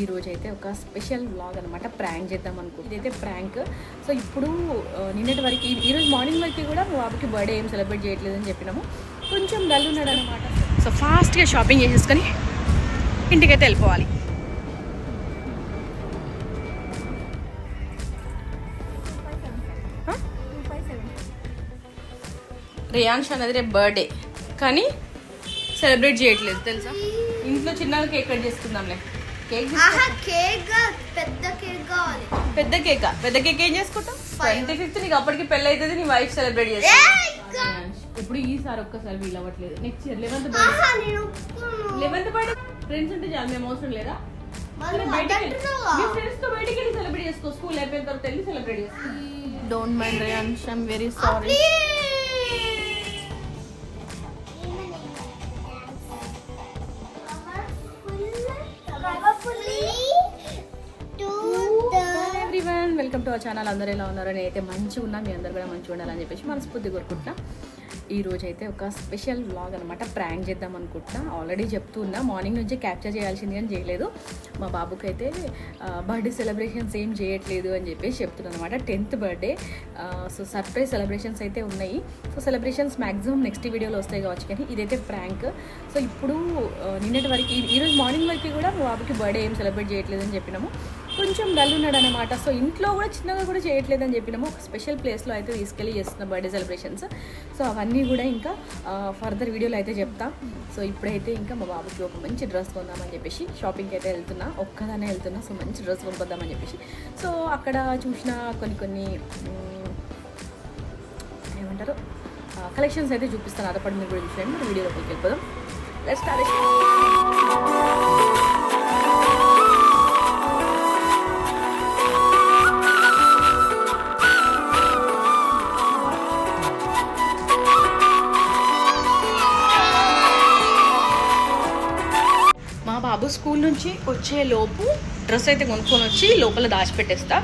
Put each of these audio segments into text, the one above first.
ఈ అయితే ఒక స్పెషల్ వ్లాగ్ అనమాట ప్రాంక్ చేద్దాం అనుకో. ఇదైతే ప్రాంక్ సో ఇప్పుడు నిన్నటి వరకు ఈరోజు మార్నింగ్ వరకు కూడా మా బాబుకి బర్త్డే ఏం సెలబ్రేట్ చేయట్లేదు అని చెప్పినాము. కొంచెం డల్ ఉన్నాడు అనమాట సో ఫాస్ట్గా షాపింగ్ చేసేసుకొని ఇంటికైతే వెళ్ళిపోవాలి. రియాన్ష్ అనేది రేపు బర్త్డే కానీ సెలబ్రేట్ చేయట్లేదు తెలుసా? ఇంట్లో చిన్నగా కేక్ కట్ చేసుకుందాంలే. కేక్ కేక్ పెద్ద కేక్ కావాలి. పెద్ద కేక్? పెద్ద కేక్ ఏం చేసుకుంటాం ట్వంటీ ఫిఫ్త్ నీకు అప్పటికి పెళ్ళి అవుతుంది నీ వైఫ్ సెలబ్రేట్ ఏయ్, చేస్తా ఇప్పుడు ఈసారి ఒక్కసారి వీలు అవ్వట్లేదు. నెక్స్ట్ ఇయర్ లెవెన్త్ బర్త్డే ఒప్పుకోను. లెవెన్త్ బర్త్డే ఫ్రెండ్స్ ఉంటే చాలు మేము అవసరం లేదా? వెళ్ళి- ఫ్రెండ్స్తో బయటికి వెళ్ళి సెలబ్రేట్ చేసుకో. స్కూల్ అయిపోయిన తర్వాత వెళ్ళి సెలబ్రేట్ చేసుకో. Don't mind Riyansh I'm very sorry welcome to our channel. అందరూ ఎలా ఉన్నారు? నేను అయితే మంచిగా ఉన్నా. మీ అందరు కూడా మంచిగా ఉండాలని చెప్పేసి మనస్ఫూర్తి కోరుకుంటున్నా. ఈ రోజు అయితే ఒక స్పెషల్ వ్లాగ్ అనమాట ప్రాంక్ చేద్దాం అనుకుంటున్నా. ఆల్రెడీ చెప్తున్నా మార్నింగ్ నుంచి క్యాప్చర్ చేయాల్సింది అని చేయలేదు. మా బాబుకి అయితే బర్త్డే సెలబ్రేషన్స్ ఏం చేయట్లేదు అని చెప్పేసి చెప్తున్నాను అనమాట tenth birthday so surprise celebrations అయితే ఉన్నాయి. సో సెలబ్రేషన్స్ మ్యాక్సిమం నెక్స్ట్ వీడియోలో వస్తాయి కావచ్చు కానీ ఇదైతే ప్రాంక్ సో ఇప్పుడు నిన్నటి వరకు ఈరోజు మార్నింగ్ వరకు కూడా మా బాబుకి బర్త్డే ఏం సెలబ్రేట్ చేయట్లేదు అని చెప్పినాము. కొంచెం డల్ ఉన్నాడు అనమాట సో ఇంట్లో కూడా చిన్నగా కూడా చేయట్లేదని చెప్పినాము. ఒక స్పెషల్ ప్లేస్లో అయితే తీసుకెళ్ళి చేస్తున్న బర్త్డే సెలబ్రేషన్స్. సో అవన్నీ కూడా ఇంకా ఫర్దర్ వీడియోలో అయితే చెప్తా. సో ఇప్పుడైతే ఇంకా మా బాబుకి ఒక మంచి డ్రెస్ కొందామని చెప్పేసి షాపింగ్కి అయితే వెళ్తున్నా. ఒక్కదానే వెళ్తున్నా. సో మంచి డ్రెస్ కొనుక్కొద్దామని చెప్పేసి. సో అక్కడ చూసిన కొన్ని కొన్ని ఏమంటారు? కలెక్షన్స్ అయితే చూపిస్తాను. అదపడి మీరు కూడా చూసాను వీడియోలోకి వెళ్ళిపోదాం. లెట్స్ స్టార్ట్ బాబు స్కూల్ నుంచి వచ్చే లోపు డ్రెస్ అయితే కొనుక్కొని వచ్చి లోపల దాచిపెట్టేస్తా.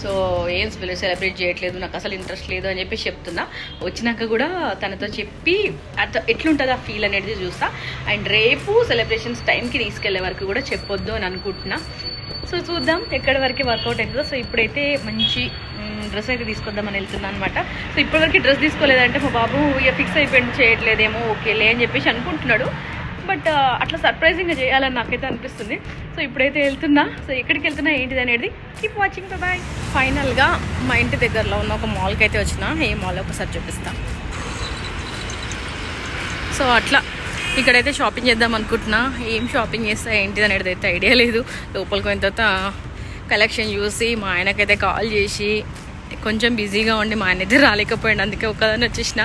సో ఏం సెలబ్రేట్ చేయట్లేదు నాకు అసలు ఇంట్రెస్ట్ లేదు అని చెప్పి చెప్తున్నా. వచ్చినాక కూడా తనతో చెప్పి అత ఎట్లుంటుంది ఆ ఫీల్ అనేది చూస్తా. అండ్ రేపు సెలబ్రేషన్స్ టైంకి తీసుకెళ్ళే వరకు కూడా చెప్పొద్దు అని అనుకుంటున్నా. సో చూద్దాం ఎక్కడి వరకు వర్కౌట్ అవుతుందో సో ఇప్పుడైతే మంచి డ్రెస్ అయితే తీసుకొద్దామని వెళ్తున్నాను అనమాట సో ఇప్పటివరకు డ్రెస్ తీసుకోలేదంటే మా బాబు ఇక ఫిక్స్ అయిపోయింది చేయట్లేదేమో ఓకేలే అని చెప్పేసి అనుకుంటున్నాడు. బట్ అట్లా సర్ప్రైజింగ్గా చేయాలని నాకైతే అనిపిస్తుంది. సో ఇప్పుడైతే వెళ్తున్నా. సో ఎక్కడికి వెళ్తున్నా ఏంటిది అనేది కీప్ వాచింగ్ బాయ్ ఫైనల్గా మా ఇంటి దగ్గరలో ఉన్న ఒక మాల్కి అయితే వచ్చిన. ఏ మాల్ ఒకసారి చూపిస్తా. సో అట్లా. ఇక్కడైతే షాపింగ్ చేద్దాం అనుకుంటున్నా. ఏం షాపింగ్ చేస్తా ఏంటిది అనేది అయితే ఐడియా లేదు. లోపలికి పోయిన తర్వాత కలెక్షన్ చూసి మా ఆయనకైతే కాల్ చేసి కొంచెం బిజీగా ఉండి మా ఆయన అయితే రాలేకపోయాడు. అందుకే ఒకదాన్ని వచ్చేసిన.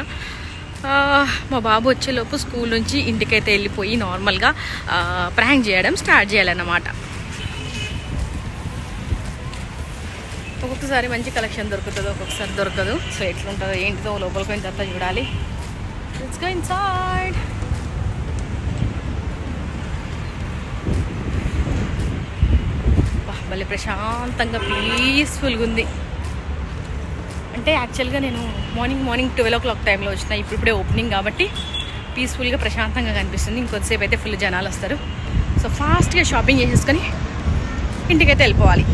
మా బాబు వచ్చేలోపు స్కూల్ నుంచి ఇంటికైతే వెళ్ళిపోయి నార్మల్గా ప్రాంక్ చేయడం స్టార్ట్ చేయాలన్నమాట. ఒక్కొక్కసారి మంచి కలెక్షన్ దొరుకుతుంది ఒక్కొక్కసారి దొరకదు. సో ఎట్లుంటుందో ఏంటిదో లోపలికి పోయిన తర్వాత చూడాలి. లెట్స్ గో భలే ప్రశాంతంగా పీస్ఫుల్గా ఉంది. అంటే యాక్చువల్గా నేను morning morning twelve o'clock టైంలో వచ్చిన ఇప్పుడు ఇప్పుడే ఓపెనింగ్ కాబట్టి పీస్ఫుల్గా ప్రశాంతంగా కనిపిస్తుంది. ఇంకొద్దిసేపు అయితే ఫుల్ జనాలు వస్తారు. సో ఫాస్ట్గా షాపింగ్ చేసేసుకొని ఇంటికైతే వెళ్ళిపోవాలి.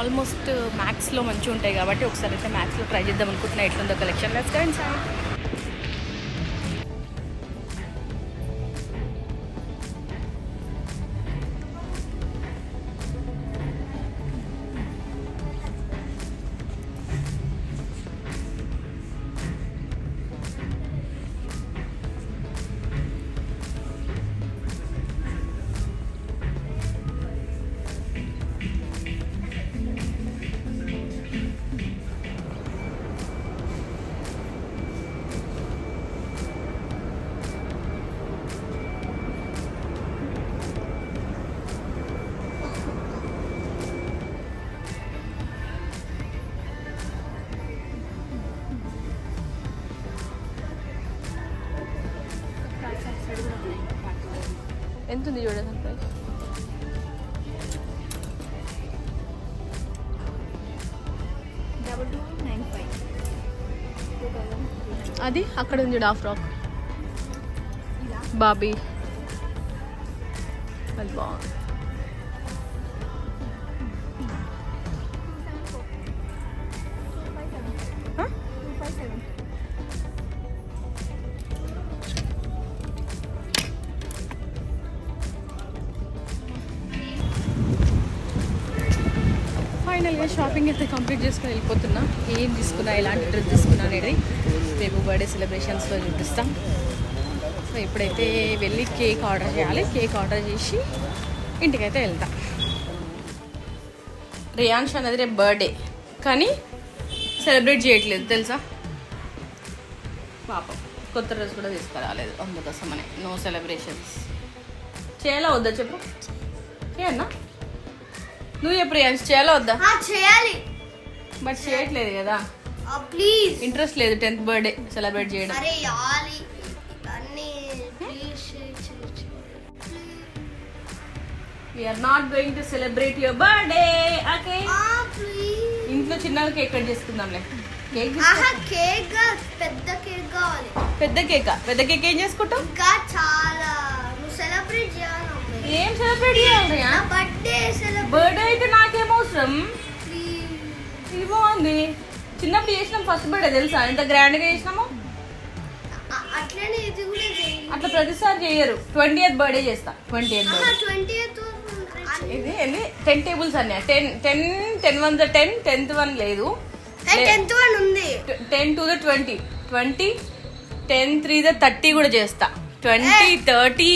ఆల్మోస్ట్ మ్యాథ్స్లో మంచిగా ఉంటాయి కాబట్టి ఒకసారి అయితే మ్యాథ్స్లో ట్రై చేద్దాం అనుకుంటున్నా. ఎట్లుందో కలెక్షన్ లెట్స్ గో ఎంత ఉంది చూడ దాని అది అక్కడ ఉంది చూడ ఆ ఫ్రాక్. బాబీ. అది బాగుంది. ఫైనల్గా షాపింగ్ అయితే కంప్లీట్ చేసుకుని వెళ్ళిపోతున్నా. ఏం తీసుకున్నా ఎలాంటి డ్రెస్ తీసుకున్నా అనేది రేపు బర్త్డే సెలబ్రేషన్స్లో చూపిస్తాం. సో ఇప్పుడైతే వెళ్ళి కేక్ ఆర్డర్ చేయాలి. కేక్ ఆర్డర్ చేసి ఇంటికైతే వెళ్తాం. రియాన్ష్ అనేది రేపు బర్త్డే కానీ సెలబ్రేట్ చేయట్లేదు తెలుసా? పాపం కొత్త డ్రెస్ కూడా తీసుకురాలేదు అందుకోసమనే. నో సెలబ్రేషన్స్ చేయాలా వద్దా చెప్పు? చేయన్నా నువ్వు రియాన్స్ చేయాలా వద్దా? చేయాలి. బట్ చేయట్లేదు కదా. ప్లీజ్ ఇంట్రెస్ట్ లేదు టెన్త్ బర్త్డే సెలబ్రేట్ చేయడం. We are not going to celebrate your birthday okay ఇంట్లో చిన్నగా కేక్ కట్ చేసుకుందాంలే. కేక్ కేక్ పెద్ద కేక్ కావాలి. పెద్ద కేక్? పెద్ద కేక్ ఏం చేసుకుంటాం ఇంకా చాలా ఏం సెలబ్రేట్ చేయాలి బర్త్డే అయితే నాకేం అవసరం? ప్లీజ్ ఇది బాగుంది చిన్నప్పుడు చేసినాం ఫస్ట్ బర్త్డే తెలుసా? ఎంత గ్రాండ్గా చేసినాము? అట్లా ప్రతిసారి చేయరు. ట్వంటీ ఎయిత్ బర్త్డే చేస్తా ట్వంటీ ఎయిత్ బర్త్డే ఇది ఎన్ని టెన్ టేబుల్స్ అన్నాయి ten ten ten one the ten tenth one లేదు. టెన్త్ వన్ ఉంది. Ten to the twenty twenty ten three the thirty కూడా చేస్తా. Twenty thirty.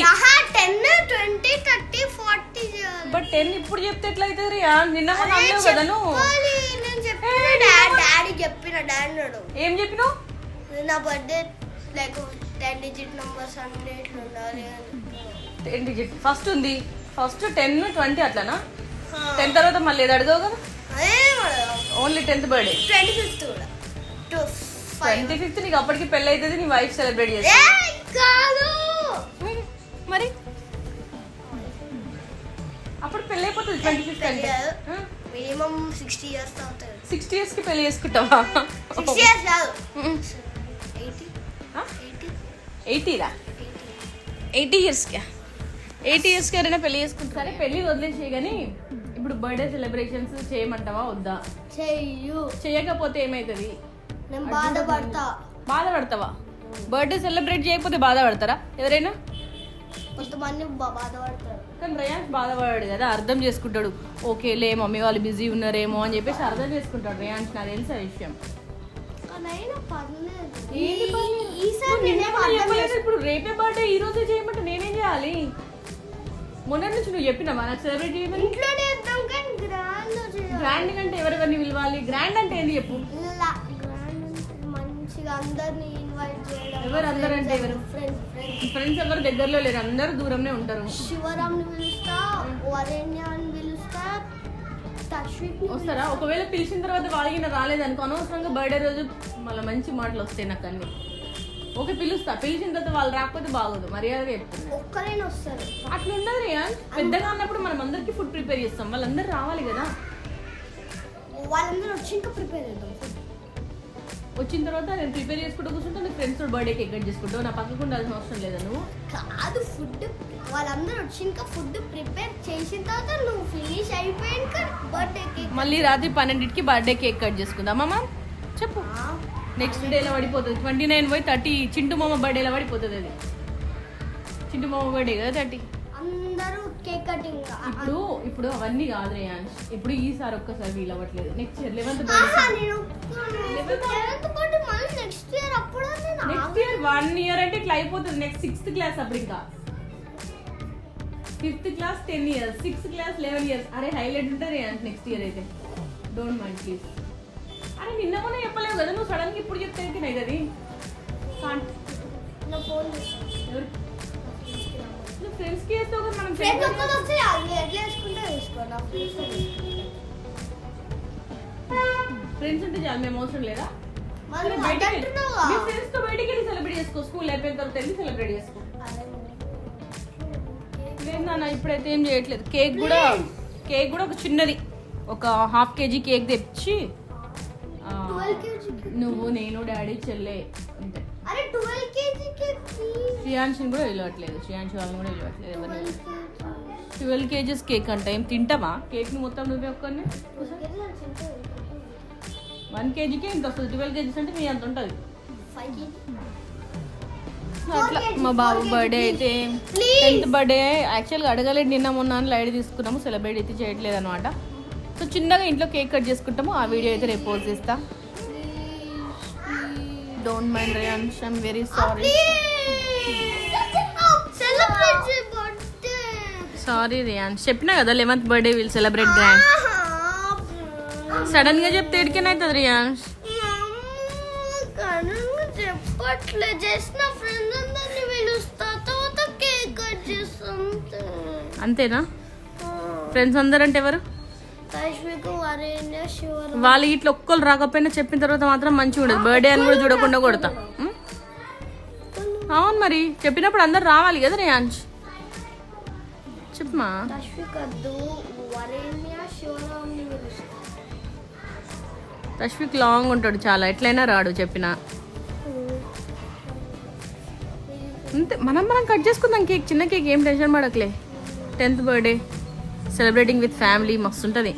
Ten twenty thirty forty but ten ఇప్పుడు చెప్తే ఎట్లయితుంది రియా నిన్న అరే అన్నావు కదా నువ్వు. డాడీ చెప్పిన డాడీ ఏం చెప్పినావు? నా birthday like ten digit numbers అన్ని ఉండాలి టెన్ డిజిట్ ఫస్ట్ ఉంది. ఫస్ట్ టెన్ ట్వంటీ అట్లానా? టెన్ తర్వాత మళ్ళీ ఏది అడగవు కదా? Only tenth birthday twenty fifth కూడా. ట్వంటీ ఫిఫ్త్ నీకు అప్పటికి పెళ్ళి అవుతుంది నీ వైఫ్ సెలబ్రేట్ చేస్తా కాదు! మరి? అప్పుడు పెళ్ళి అయిపోతుంది ట్వంటీ ఫిఫ్త్ అంటే. మినిమం సిక్స్టీ ఇయర్స్ అవుతుంది సిక్స్టీ ఇయర్స్కి పెళ్ళి చేసుకుంటావా? సిక్స్టీ ఇయర్స్ కాదు. ఎయిటీ. ఎయిటీరా? ఎయిటీ. ఎయిటీ ఇయర్స్కి? ఎయిటీ ఇయర్స్కి ఎవరైనా పెళ్ళి చేసుకుంటారు? సరే పెళ్ళి వదిలేసే కానీ ఇప్పుడు బర్త్డే సెలబ్రేషన్స్ చేయమంటావా వద్దా? చెయ్యు. చేయకపోతే ఏమవుతుంది నేను బాధపడతా. బాధపడతావా? బర్త్డే సెలబ్రేట్ చేయకపోతే బాధపడతారా? ఎవరైనా? కొంతమంది బాధపడతారు. కానీ రేయాన్స్ బాధపడాడు కదా అర్థం చేసుకుంటాడు. ఓకే లే మమ్మీ వాళ్ళు బిజీ ఉన్నారేమో అని చెప్పేసి అర్థం చేసుకుంటాడు రేయాన్స్ నాకు తెలుసు ఆ విషయం ఇప్పుడు రేపే బర్త్డే ఈ రోజే చేయమంటే నేనేం చేయాలి? మొన్న నుంచి నువ్వు చెప్పినావా? నాకు సెలబ్రేట్ చేయమని? గ్రాండ్ అంటే ఎవరెవరిని పిలవాలి? గ్రాండ్ అంటే ఏంది చెప్పు? అందరిని ఇన్వైట్ చేయడం ఎవరు అందరూ అంటే ఎవరు? ఫ్రెండ్స్ ఫ్రెండ్స్ ఫ్రెండ్స్ ఎవరు దగ్గరలో లేరు అందరూ దూరంనే ఉంటారు. శివరాంని పిలుస్తా వరేణ్యాన్ని పిలుస్తా తశ్విక్ వస్తారా? ఒకవేళ పిలిచిన తర్వాత వాళ్ళకి రాలేదనుకో అనవసరంగా బర్త్డే రోజు మళ్ళీ మంచి మాటలు వస్తాయి నాకు అన్ని. ఓకే పిలుస్తా. పిలిచిన తర్వాత వాళ్ళు రాకపోతే బాగోదు మర్యాదగా చెప్తున్నా. ఒక్కరైనా వస్తారు. అట్లా ఉండదు రియాన్ పెద్దగా అన్నప్పుడు మనం అందరికి ఫుడ్ ప్రిపేర్ చేస్తాం. వాళ్ళందరూ రావాలి కదా. వాళ్ళందరూ వచ్చి ఇంకా ప్రిపేర్ వచ్చిన తర్వాత నేను ప్రిపేర్ చేసుకుంటూ కూర్చుంటే నీ ఫ్రెండ్స్ బర్త్డే కేక్ కట్ చేసుకుంటావు నా పక్కకు ఉండాల్సిన అవసరం లేదా నువ్వు? కాదు ఫుడ్ వాళ్ళందరూ వచ్చి ఇంకా ఫుడ్ ప్రిపేర్ చేసిన తర్వాత నువ్వు ఫినిష్ అయిపోయాక బర్త్డే కేక్ మళ్ళీ రాత్రి పన్నెండింటికి బర్త్డే కేక్ కట్ చేసుకుందాం అమ్మా చెప్పు. నెక్స్ట్ డేలో పడిపోతుంది. ట్వంటీ నైన్ పోయి థర్టీ చింటు మామ బర్త్డేలో పడిపోతుంది అది. చింటు మామ బర్త్డే కదా థర్టీ కేక్ కటింగ్ ఇప్పుడు ఇప్పుడు అవన్నీ కాదు రేయాన్స్ ఇప్పుడు ఈసారి ఒక్కసారి వీలు అవ్వట్లేదు. Next year eleventh next year అప్పుడు నేను నెక్స్ట్ ఇయర్ వన్ ఇయర్ అంటే ఇట్లా అయిపోతుంది. నెక్స్ట్ సిక్స్త్ క్లాస్ అప్పుడు ఇంకా. Fifth class ten years sixth class eleven years అరే హైలైట్ ఉంటుంది నెక్స్ట్ ఇయర్ అయితే. డోంట్ మైండ్ ప్లీజ్ అరే నిన్న మొన్న చెప్పలేవు కదా. నువ్వు సడన్గా ఇప్పుడు చెప్తే అయితే అది కాంట్ ఎవరు నువ్వు ఫ్రెండ్స్కి చేస్తావు కదా మనం ఫ్రెండ్ ఒక్కరు వస్తే ఎట్లా వేసుకుంటే. ఫ్రెండ్స్ ఫ్రెండ్స్ ఉంటే చాలు మేము అవసరం లేదా? మీ ఫ్రెండ్స్తో బయటికి వెళ్ళి సెలబ్రేట్ చేసుకో. స్కూల్ అయిపోయిన తర్వాత వెళ్ళి సెలబ్రేట్ చేసుకో. లేదు నాన్న ఇప్పుడైతే ఏం చేయట్లేదు. కేక్ కూడా కేక్ కూడా ఒక చిన్నది. ఒక హాఫ్ కేజీ కేక్ తెచ్చి నువ్వు నేను డాడీ చెల్లె శ్రియాన్షిని కూడా విలువట్లేదు శ్రియాన్షి వాళ్ళని కూడా విలువట్లేదు ఎవరిని ట్వెల్వ్ కేజెస్ కేక్ అంట. ఏం తింటావా? కేక్ని మొత్తం నువ్వే ఒక్కరిని వన్ కేజీకే ఇంత వస్తుంది. ట్వెల్వ్ కేజీస్ అంటే మీ అంత ఉంటుంది. అట్లా మా బాబు బర్త్డే అయితే టెన్త్ బర్త్డే యాక్చువల్గా అడగలేదు. నిన్న మొన్న అని లైట్ తీసుకున్నాము. సెలబ్రేట్ అయితే చేయట్లేదు అనమాట సో చిన్నగా ఇంట్లో కేక్ కట్ చేసుకుంటాము. ఆ వీడియో అయితే రేపు పోస్ట్ చేస్తా. Don't mind Reyans I'm very sorry sorry Riyan చెప్పినా కదా eleventh birthday will celebrate grand సడన్గా చెప్తే ఎడికేనవుతుంది రియాన్ చెప్పట్లే జస్ట్ నా ఫ్రెండ్స్ అందరిని పిలుస్తా తర్వాత కేక్ కట్ చేస్తాం అంతేనా? ఫ్రెండ్స్ అందరు అంటే ఎవరు? వాళ్ళు ఇట్లా ఒక్కరు రాకపోయినా చెప్పిన తర్వాత మాత్రం మంచిగా ఉండదు బర్త్డే అని కూడా చూడకుండా కొడతా. అవును మరి చెప్పినప్పుడు అందరు రావాలి కదా రియాన్స్ చెప్పమా? తష్విక్ లాంగ్ ఉంటాడు చాలా ఎట్లయినా రాడు చెప్పిన. అంతే మనం మనం కట్ చేసుకుందాం కేక్ చిన్న కేక్ ఏం tension పడకలే. Tenth birthday celebrating with family మస్తు ఉంటుంది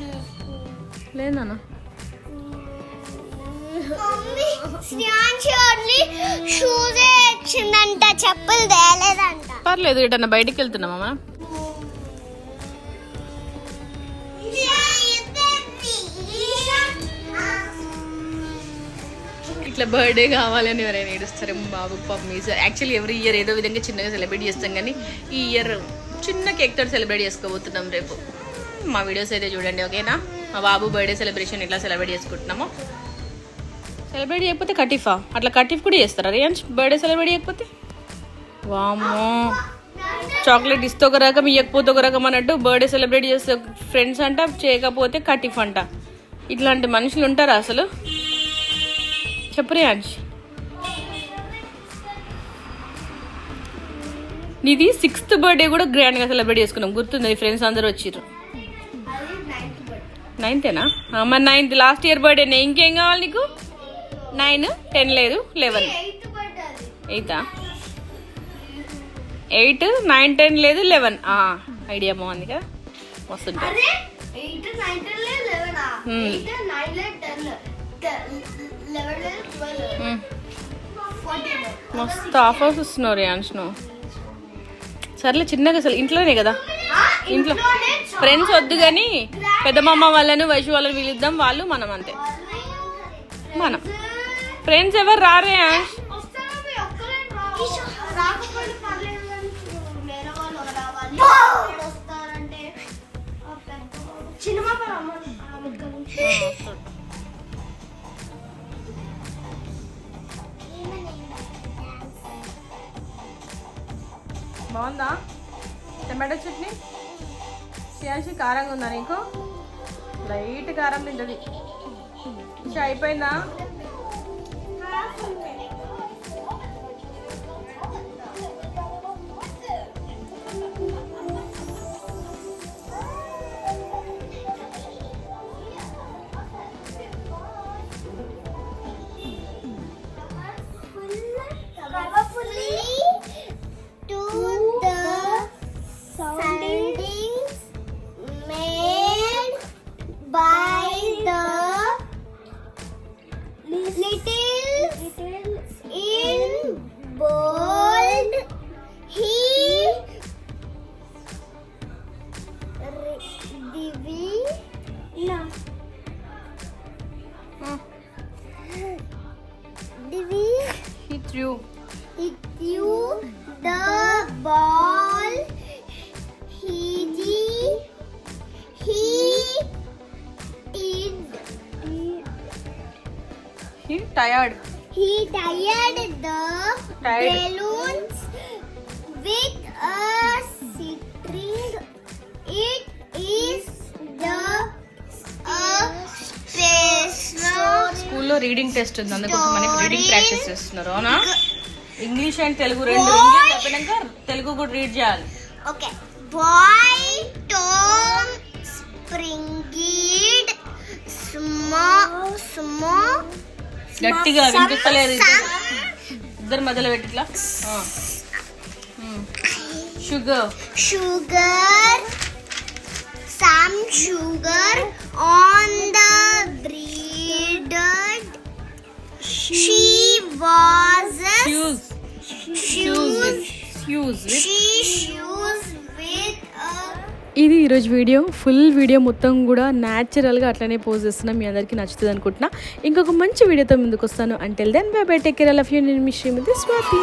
లేదన్నా షూజే వచ్చిందంట చెప్పులు తేలేదంట. పర్లేదు ఎటన్నా బయటికి వెళ్తున్నామా మనం ఇట్లా బర్త్డే కావాలని ఎవరైనా ఏడుస్తారు బాబు పాపం ఈ యాక్చువల్లీ ఎవ్రీ ఇయర్ ఏదో విధంగా చిన్నగా సెలబ్రేట్ చేస్తాం కానీ ఈ ఇయర్ చిన్న కేక్ తోటి సెలబ్రేట్ చేసుకోబోతున్నాం రేపు. మా వీడియోస్ అయితే చూడండి ఓకేనా మా బాబు బర్త్డే సెలబ్రేషన్ ఇట్లా సెలబ్రేట్ చేసుకుంటున్నాము. సెలబ్రేట్ చేయకపోతే కటిఫా? అట్లా కటిఫ్ కూడా చేస్తారా? రియాన్స్ బర్త్డే సెలబ్రేట్ చేయకపోతే? వామ్మో. చాక్లెట్ ఇస్తే ఒక రకం ఇవ్వకపోతే ఒక రకం అన్నట్టు బర్త్డే సెలబ్రేట్ చేస్తే ఫ్రెండ్స్ అంట చేయకపోతే కటిఫ్ అంట. ఇట్లాంటి మనుషులు ఉంటారా అసలు? చెప్పు రియాన్స్. నీది సిక్స్త్ బర్త్డే కూడా గ్రాండ్గా సెలబ్రేట్ చేసుకున్నాం. గుర్తుంది? ఫ్రెండ్స్ అందరూ వచ్చిర్రు. నైన్తేనా మరి నైన్త్ లాస్ట్ ఇయర్ బర్త్డేనే ఇంకేం కావాలి నీకు? నైన్ టెన్ లేదు లెవెన్. ఎయితా ఎయిట్? నైన్ టెన్ లేదు లెవెన్. ఐడియా బాగుంది కదా వస్తుంటా అరే ఎయిట్ నైన్ టెన్ లేదు లెవెన్. ఎయిట్ నైన్ లేదు టెన్ లెవెన్ లేదు ట్వెల్వ్ ఫోర్టీన్ మస్తు ఆఫర్స్ ఇస్తున్నారు రియాన్స్ నువ్వు సర్లే చిన్నగా అసలు ఇంట్లోనే కదా. ఇంట్లో ఫ్రెండ్స్ వద్దు కానీ పెద్దమమ్మ వాళ్ళను వైశు వాళ్ళని పిలుద్దాం వాళ్ళు మనం అంతే. మనం. ఫ్రెండ్స్ ఎవరు రారే బాగుందా? టమాటో చట్నీ? చేయాల్సి కారంగా ఉందా నీకు? లైట్ కారం తింటది. అయిపోయిందా? Divi? No. Mm. Divi? He threw. He threw the ball. He. He. He tired. He tired the tired. balloon. Reading test ఉంది అందుకోసం మనకి రీడింగ్ ప్రాక్టీస్ చేస్తున్నారు అవునా ఇంగ్లీష్ అండ్ తెలుగు రెండు ఇంగ్లీష్ చెప్పినాక తెలుగు కూడా రీడ్ చేయాలి Okay. Boy Tom Springed Small Small గట్టిగా వినిపిస్తలేదు Some ఇద్దరు మధ్యలో పెట్టి ఇట్లా sugar sugar some sugar on the bread she was shoes. she shoes with a ఇది ఈరోజు వీడియో. ఫుల్ వీడియో మొత్తం కూడా న్యాచురల్గా అట్లనే పోజ్ చేస్తున్నా. మీ అందరికీ నచ్చుతుంది అనుకుంటున్నా. ఇంకొక మంచి వీడియోతో ముందుకు వస్తాను until then bye bye take care of you నేను మీ శ్రీమతి స్వాతి.